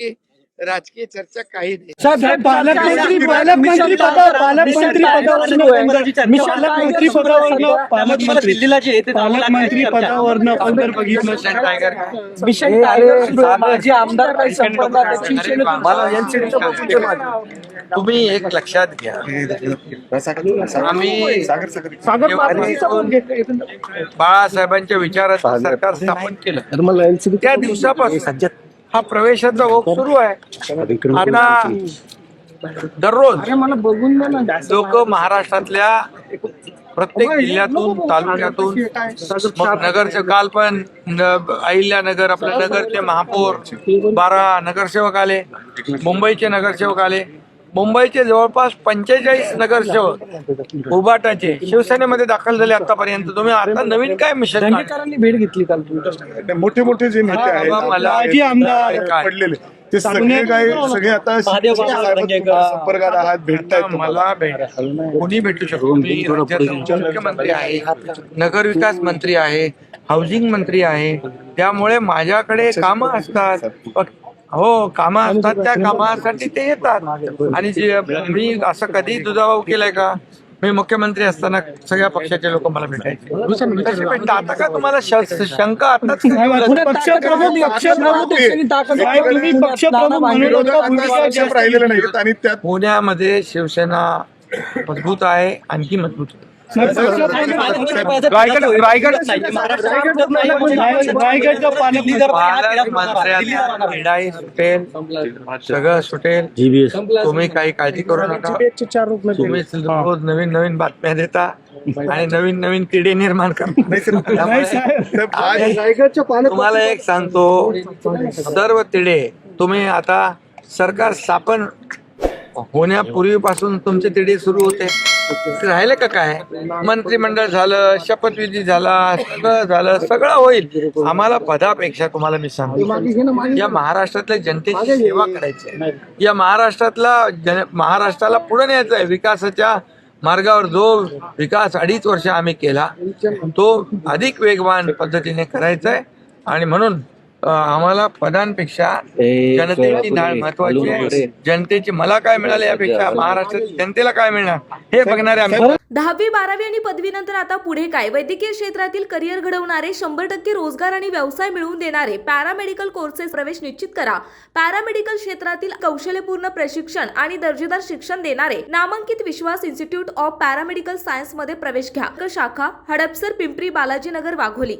बाकी राजकीय चर्चा काही नाही. साहेब पालकमंत्री पालकमंत्री पालकमंत्री पदावरनं पालकमंत्री पदावरनं पालकमंत्री दिल्लीला जे येते पालकमंत्री पदावरनं आपण जर बघितलं मिशन टायगर माजी आमदार काही संपर्कात आहेत. शिवसेनेतून मला यांचे तुम्ही एक लक्षात घ्या. आम्ही. बाळासाहेबांच्या विचारात सरकार स्थापन केलं. त्या दिवसापासून हा प्रवेशाचा ओघ सुरू आहे आता दररोज लोक महाराष्ट्रातल्या प्रत्येक जिल्ह्यातून तालुक्यातून मग नगरचे काल पण अहिल्यानगर आपल्या नगरचे महापौर बारा नगरसेवक आले मुंबईचे नगरसेवक आले मुंबईचे जवळपास पंचेचाळीस नगरसेवक उबाटाचे शिवसेनेमध्ये दाखल झाले आतापर्यंत. तुम्ही आता नवीन काय मिशन भेट घेतली काल तुमच्या मोठे मोठे जे नेते आहेत बाबा, मला- माजी आमदार काय? पडलेले. ते सगळे काय सगळे आता महादेव बाबा साहेबांच्या संपर्कात आहात भेटतायत आता मला भेट कोणी भेटू शकतो मी राज्याचा मुख्यमंत्री आहे नगर विकास मंत्री आहे हाऊसिंग मंत्री आहे. त्यामुळे माझ्याकडे कामं असतात. हो कामं असतात त्या कामासाठी ते येतात. आणि जे मी असं कधी दुजाभाव केलाय का मी मुख्यमंत्री असताना सगळ्या पक्षाचे लोक मला भेटायचे. भेटतात. आता का तुम्हाला शंका आताच पुण्यामध्ये शिवसेना मजबूत आहे आणखी मजबूत रायगड रायगड सुटेल. सगळं सुटेल. तुम्ही काही काळजी करू नका. तुम्ही रोज नवीन नवीन बातम्या देता आणि नवीन नवीन किडे निर्माण करता तुम्हाला एक सांगतो. सर्व तिडे तुम्ही आता सरकार स्थापन होण्यापूर्वीपासून तुमचे तिडे सुरू होते. राहिले का काय? मंत्रिमंडळ झालं शपथविधी झाला सगळं झालं सगळं होईल. आम्हाला पदापेक्षा तुम्हाला मी सांगतो. या महाराष्ट्रातल्या जनतेची सेवा करायची आहे. या महाराष्ट्रातला जन महाराष्ट्राला पुढे न्यायचा आहे. विकासाच्या मार्गावर जो विकास अडीच वर्ष आम्ही केला तो अधिक वेगवान पद्धतीने करायचा आहे. आणि म्हणून आम्हाला पदांपेक्षा जनतेची नाळ महत्वाची आहे. जनतेची मला काय मिळाले यापेक्षा महाराष्ट्रात जनतेला काय मिळणार? हे बघणारे आम्ही. दहावी बारावी आणि पदवीनंतर आता पुढे काय? वैद्यकीय क्षेत्रातील करिअर घडवणारे शंभर टक्के रोजगार आणि व्यवसाय मिळवून देणारे पॅरामेडिकल कोर्सेस प्रवेश निश्चित करा. पॅरामेडिकल क्षेत्रातील कौशल्यपूर्ण प्रशिक्षण आणि दर्जेदार शिक्षण देणारे नामांकित विश्वास इन्स्टिट्यूट ऑफ पॅरामेडिकल सायन्समध्ये प्रवेश घ्या. शाखा हडपसर पिंपरी बालाजीनगर वाघोली.